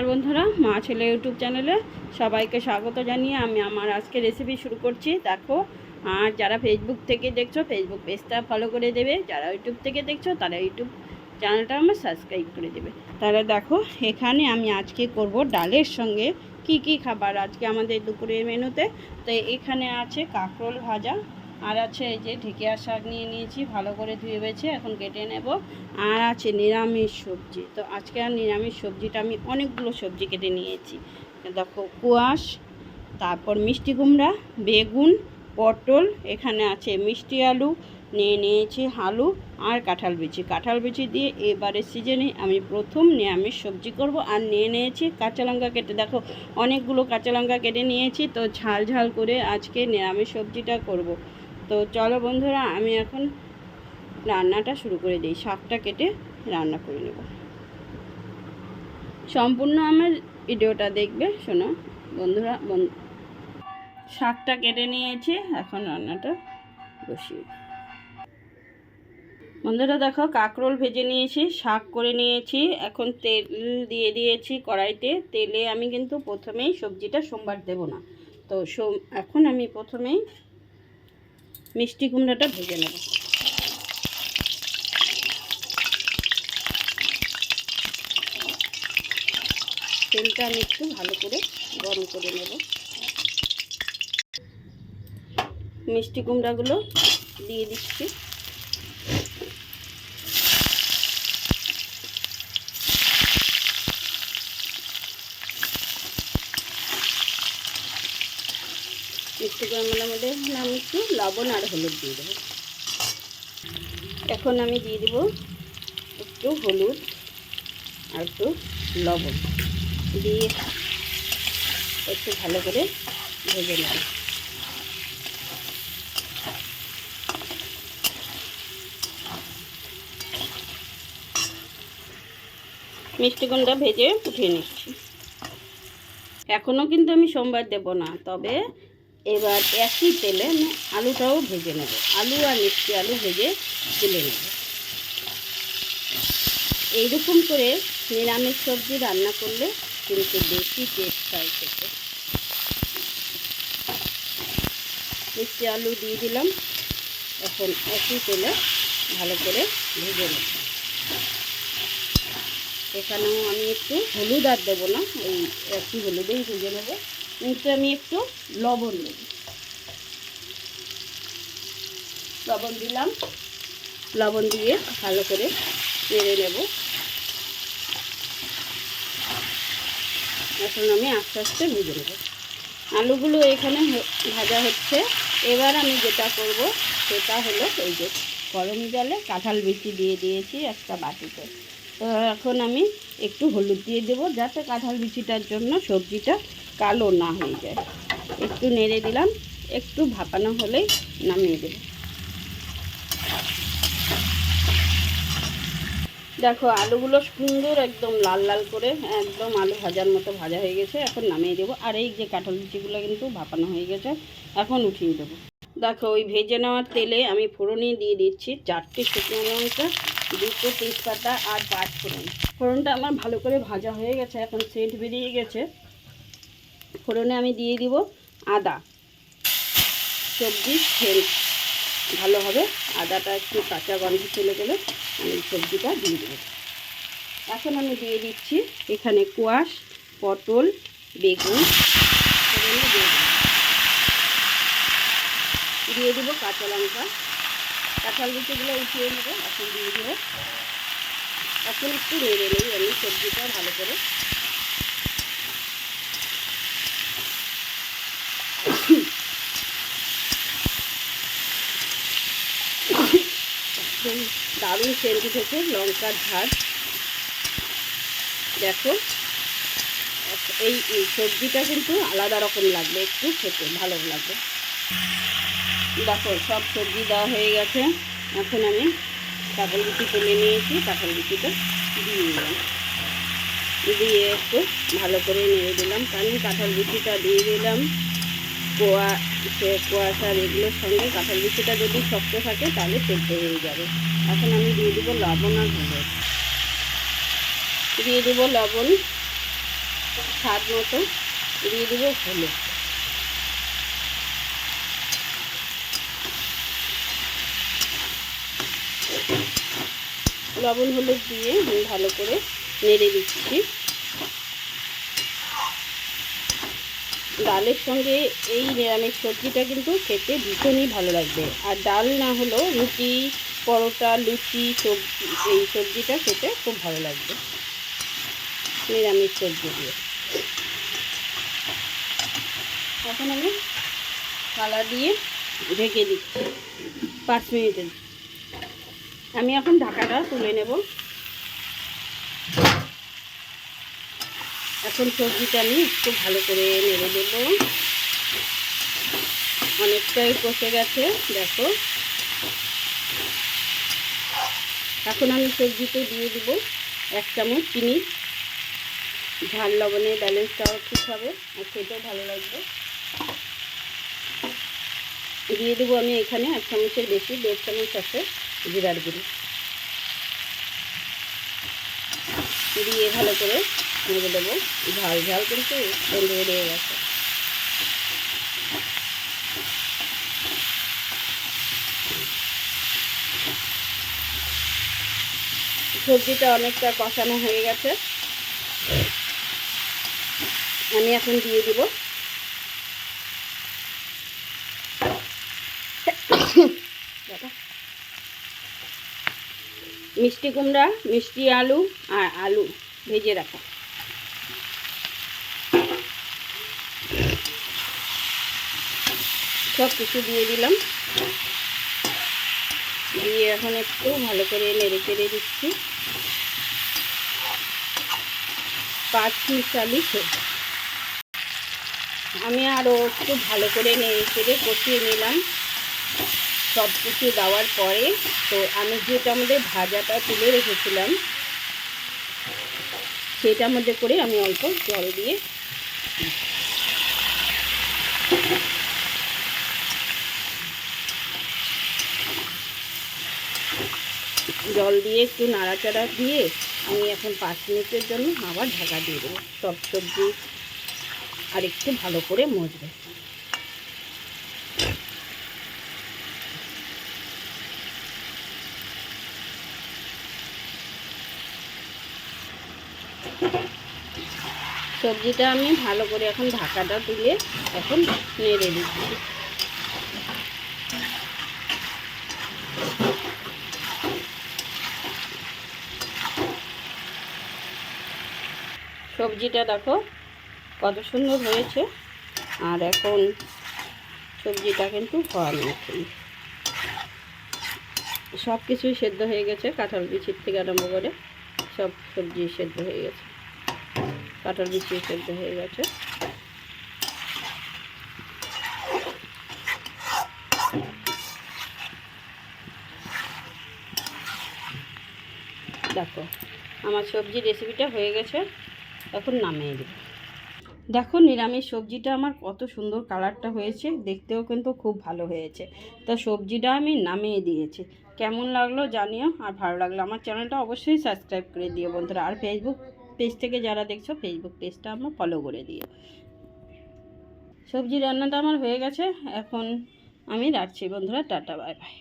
আর বন্ধুরা, মা ছেলে ইউটিউব চ্যানেলে সবাইকে স্বাগত জানিয়ে আমি আমার আজকে রেসিপি শুরু করছি। দেখো, আর যারা ফেসবুক থেকে দেখছ ফেসবুক পেজটা ফলো করে দেবে। যারা ইউটিউব থেকে দেখছ, তারা ইউটিউব চ্যানেলটা আমার সাবস্ক্রাইব করে দেবে। তাহলে দেখো, এখানে আমি আজকে করব ডালের সঙ্গে কি কি খাবার আজকে আমাদের দুপুরের মেনুতে তো এখানে আছে কাঁকরোল ভাজা আর আছে এই যে ঢেকিয়া শাক নিয়ে নিয়েছি, ভালো করে ধুয়ে বেছে এখন কেটে নেব। আর আছে নিরামিষ সবজি। তো আজকে আর নিরামিষ সবজিটা আমি অনেকগুলো সবজি কেটে নিয়েছি। দেখো কুয়াশ, তারপর মিষ্টি কুমড়া, বেগুন, পটল, এখানে আছে মিষ্টি আলু, নিয়ে নিয়েছি আলু আর কাঁঠাল বিচি। কাঁঠাল বিচি দিয়ে এবারে সিজনে আমি প্রথম নিরামিষ সবজি করব। আর নিয়ে নিয়েছি কাঁচা লঙ্কা কেটে। দেখো অনেকগুলো কাঁচা লঙ্কা কেটে নিয়েছি। তো ঝাল ঝাল করে আজকে নিরামিষ সবজিটা করব। তো চলো বন্ধুরা, আমি এখন রান্নাটা শুরু করে দিই। শাকটা কেটে রান্না করে নেব। সম্পূর্ণ আমার ভিডিওটা দেখবে, শোনো। বন্ধুরা, বন- শাকটা কেটে নিয়েছি, এখন রান্নাটা বসিয়ে। বন্ধুরা, দেখো, কাঁকরোল ভেজে নিয়েছি, শাক করে নিয়েছি। এখন তেল দিয়ে দিয়েছি কড়াইতে। তেলে আমি কিন্তু প্রথমেই সবজিটা সোমবার দেব না। তো এখন আমি প্রথমেই মিষ্টি কুমড়োটা ভেজে নেব। তেলটা আমি একটু ভালো করে গরম করে নেব। মিষ্টি কুমড়াগুলো দিয়ে দিচ্ছি মিষ্টি মধ্যে আমি একটু লবণ আর হলুদ দিয়ে দেবো। এখন আমি দিয়ে দেবো একটু হলুদ আর একটু লবণ। দিয়ে একটু ভালো করে ভেজে নেব। মিষ্টি কুমড়া ভেজে উঠিয়ে নিচ্ছি। এখনও কিন্তু আমি সোমবার দেব না, তবে এবার একই তেলে আমি আলুটাও ভেজে নেব। আলু আর মিষ্টি আলু ভেজে তুলে নেব। এইরকম করে নিরামিষ সবজি রান্না করলে কিন্তু বেশি টেস্ট হয় খেতে। মিষ্টি আলু দিয়ে দিলাম। এখন একই তেলে ভালো করে ভেজে নেব। এখানেও আমি একটু হলুদ আর দেবো না এই একই হলুদেই ভেজে নেব। কিন্তু আমি একটু লবণ দেব। লবণ দিলাম। লবণ দিয়ে ভালো করে নেড়ে নেব। এখন আমি আস্তে আস্তে ভেজে নেব। আলুগুলো এখানে ভাজা হচ্ছে। এবার আমি যেটা করব, সেটা হলো এই যে গরম জলে কাঁঠাল বিচি দিয়ে দিয়েছি একটা বাটিতে। তো এখন আমি একটু হলুদ দিয়ে দেবো, যাতে কাঁঠাল বিচিটার জন্য সবজিটা কালো না হয়ে যায়। একটু নেড়ে দিলাম, একটু ভাপানো হলেই নামিয়ে দেবো। দেখো, আলুগুলো সুন্দর একদম লাল লাল করে, একদম আলু ভাজার মতো ভাজা হয়ে গেছে, এখন নামিয়ে দেবো। আর এই যে কাঁঠাল লুচিগুলো কিন্তু ভাপানো হয়ে গেছে, এখন উঠিয়ে দেবো। দেখো, ওই ভেজে নেওয়ার তেলে আমি ফোড়নে দিয়ে দিচ্ছি চারটে শুকনো লঙ্কা, দুটো তেজপাতা আর পাঁচ ফোড়ন ফোড়নটা আমার ভালো করে ভাজা হয়ে গেছে, এখন সেন্ট বেরিয়ে গেছে। ফোড়নে আমি দিয়ে দিব আদা। সবজি সেন্ট ভালো হবে। আদাটা একটু কাঁচা গন্ধ চলে গেলে আমি সবজিটা দিয়ে দেবো। এখন আমি দিয়ে দিচ্ছি এখানে কোয়াশ, পটল, বেগুন দিয়ে দেবো। দিয়ে দেবো কাঁচা লঙ্কা। কাঁঠাল বিচিগুলো উঠিয়ে নেব, এখন দিয়ে দেবো। এখন একটু নেড়ে নেই আমি সবজিটা ভালো করে একদম দারুণ সেন্ট উঠেছে লঙ্কার ঝাড় দেখো, এই সবজিটা কিন্তু আলাদা রকম লাগবে, একটু খেতে ভালো লাগবে। দেখো, সব সবজি দেওয়া হয়ে গেছে। এখন আমি কাঁঠাল বিচি তুলে নিয়েছি কাঁঠাল বিচিটা দিয়ে দিলাম। দিয়ে একটু ভালো করে নেড়ে দিলাম। কারণ কাঁঠাল বিচিটা দিয়ে দিলাম। কোয়া সে কুয়াশার এগুলোর সঙ্গে কাঁঠাল বিচিটা যদি শক্ত থাকে, তাহলে সেদ্ধ হয়ে যাবে। এখন আমি দিয়ে দেবো লবণ আর হলুদ। দিয়ে দেবো লবণ, স্বাদ মতো। দিয়ে দেবো হলুদ। লবণ হলুদ দিয়ে ভালো করে নেড়ে দিচ্ছি। ডালের সঙ্গে এই নিরামিষ সবজিটা কিন্তু খেতে ভীষণই ভালো লাগবে। আর ডাল না হলেও রুটি, পরোটা, লুচি, সবজি, এই সবজিটা খেতে খুব ভালো লাগবে। নিরামিষ সবজি দিয়ে। এখন আমি থালা দিয়ে ঢেকে দিচ্ছি। পাঁচ মিনিটের। আমি এখন ঢাকাটা তুলে নেব। এখন সবজিটা আমি একটু ভালো করে নেড়ে দেব। অনেকটাই কষে গেছে, দেখো। এখন আমি সবজিতে দিয়ে দিব এক চামচ চিনি। ঝাল লবণের ব্যালেন্সটাও ঠিক হবে আর খেতেও ভালো লাগবে। দিয়ে দেবো আমি এখানে এক চামচের বেশি, দেড় চামচ আছে জিরার গুঁড়ি। দিয়ে ভালো করে নেড়ে দেবো। ঝাল ঝাল কিন্তু বন্ধ হয়ে গেছে। সবজিটা অনেকটা কষানো হয়ে গেছে। আমি এখন দিয়ে দিব। মিষ্টি কুমড়া, মিষ্টি আলু, আর আলু ভেজে রাখা। সব কিছু দিয়ে দিলাম। দিয়ে এখন একটু ভালো করে নেড়ে চেড়ে দিচ্ছি। পাঁচ মিশালি সবজি আমি আরও একটু ভালো করে নেড়ে চেড়ে কষিয়ে নিলাম। সব কিছু দেওয়ার পরে তো আমি যেটা আমাদের ভাজাটা তুলে রেখেছিলাম, সেটার মধ্যে করে আমি অল্প জল দিয়ে জল দিয়ে একটু নাড়াচাড়া দিয়ে আমি এখন পাঁচ মিনিটের জন্য আবার ঢাকা দিয়ে দেবো। সব সবজি আর একটু ভালো করে মজবে। সবজিটা আমি ভালো করে এখন ঢাকাটা তুলে এখন নেড়ে দিচ্ছি। সবজিটা দেখো, কত সুন্দর হয়েছে। আর এখন সবজিটা কিন্তু হওয়ার মতন সব কিছুই সেদ্ধ হয়ে গেছে, কাঁঠাল বিচির থেকে আরম্ভ করে সব সবজি সেদ্ধ হয়ে গেছে। কাঁঠাল বিচি সেদ্ধ হয়ে গেছে। দেখো, আমার সবজি রেসিপিটা হয়ে গেছে। এখন নামিয়ে দেব দেখো, নিরামিষ সবজিটা আমার কত সুন্দর কালারটা হয়েছে, দেখতেও কিন্তু খুব ভালো হয়েছে। তা সবজিটা আমি নামিয়ে দিয়েছি। কেমন লাগল জানিও, আর ভালো লাগল আমার চ্যানেলটা অবশ্যই সাবস্ক্রাইব করে দিও বন্ধুরা। আর ফেসবুক পেজ থেকে যারা দেখছ ফেসবুক পেজটা আমার ফলো করে দিও। সবজি রান্নাটা আমার হয়ে গেছে, এখন আমি রাখছি বন্ধুরা, টাটা বাই বাই